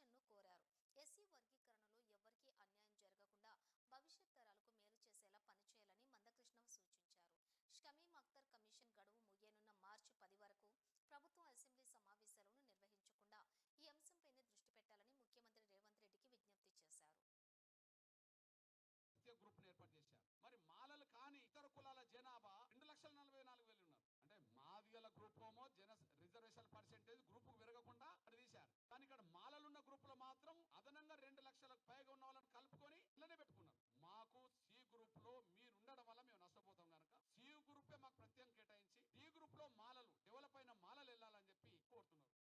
permission ಕೋರಲಿಲ್ಲ